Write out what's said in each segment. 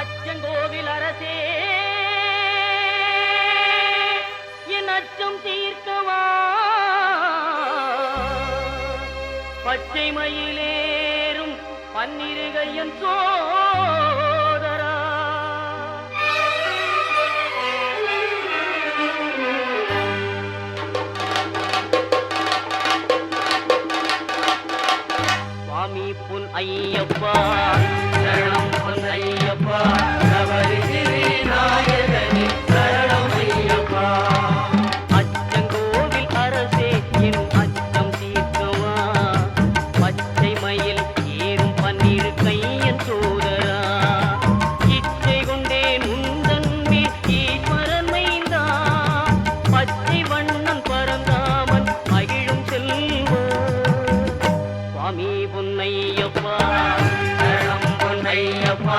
அச்சங்கோவில் அரசே என் அச்சம் தீர்க்கவா? பச்சை மயிலேறும் பன்னிருகையன் சோதரா. சுவாமி புன் ஐயப்பா. பொன்னையப்பா பொன்னையப்பா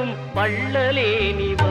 வரும் வள்ளலே நிவா.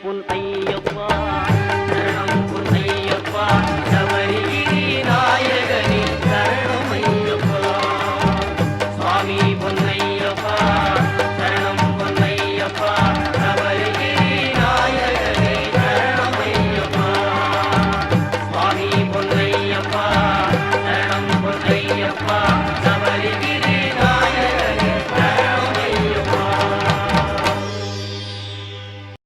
புன் ஐயப்பா சரணம் புன் ஐயப்பா சபரிகிரி நாயகனே.